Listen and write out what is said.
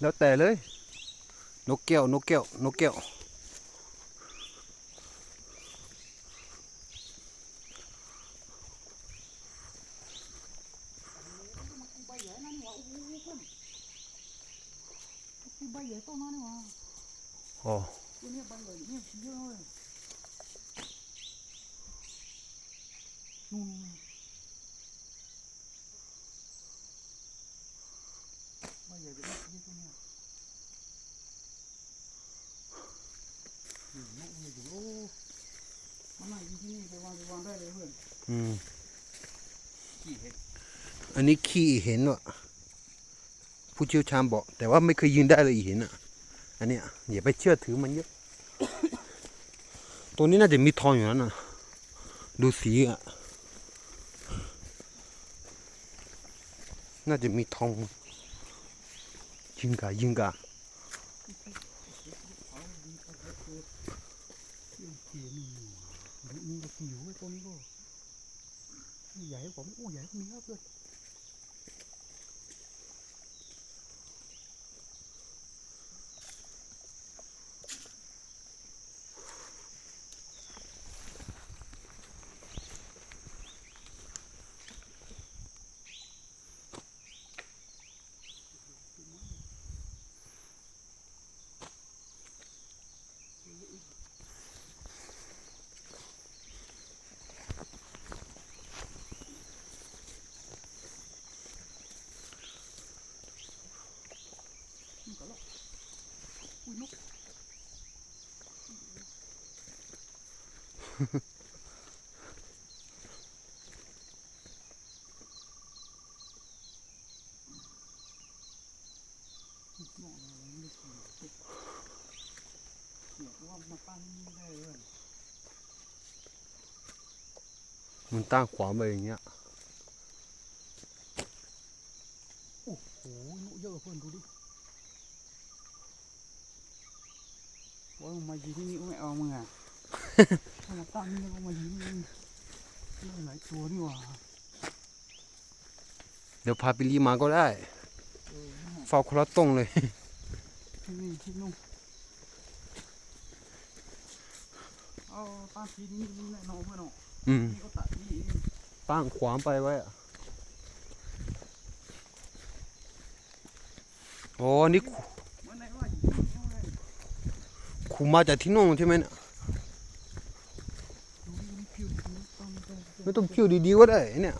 แล้วแต่เลย นกแก้วนกแก้วนกแก้ว ใบใหญ่นั่นนี่หว่าโอ้ ใบใหญ่แบบนี้เยอะตัวเนี้ยอืมนกมันอยู่โอ้มันนั่งอยู่ที่นี่ไปวางไปวางได้เลยเพื่อนอืมขี้เห็ดอันนี้ขี้เห็นว่ะผู้เชี่ยวชาญบอก แต่ว่าไม่เคยยืนได้เลยเห็นอะ อันเนี้ยอย่าไปเชื่อถือมันเยอะตัวนี้น่าจะมีทองอยู่นั่นน่ะดูสีอะ น่าจะมีทอง 应该应该。应该 อะไรไม่รู้เนี่ยว่ามาตั้งนี่ได้เลย มันตั้งขวางไปอย่างเงี้ย โอ้โหนกเยอะเพื่อนดูดิ ว่ามึงมายิงที่นี่ไม่เอามึงอะถ้ามาตั้งนี่แล้วก็มายิงนี่นี่หลายตัวนี่หว่าเดี๋ยวพาไปรีมาก็ได้เออน่าเฝ้าคนละตรงเลยที่นี่ที่นู่นเอาตั้งทีนี้นี่แน่นอนเพื่อนเนาะอืมนี่ก็ตัดนี่เองตั้งขวางไปไว้อะโอ้นี่ขุ เหมื่อนไหนว่ายิงเอาเลย ขุมาจากที่นู่นใช่ไหมเนี่ยไม่ต้องคิวดีๆก็ได้เนี่ย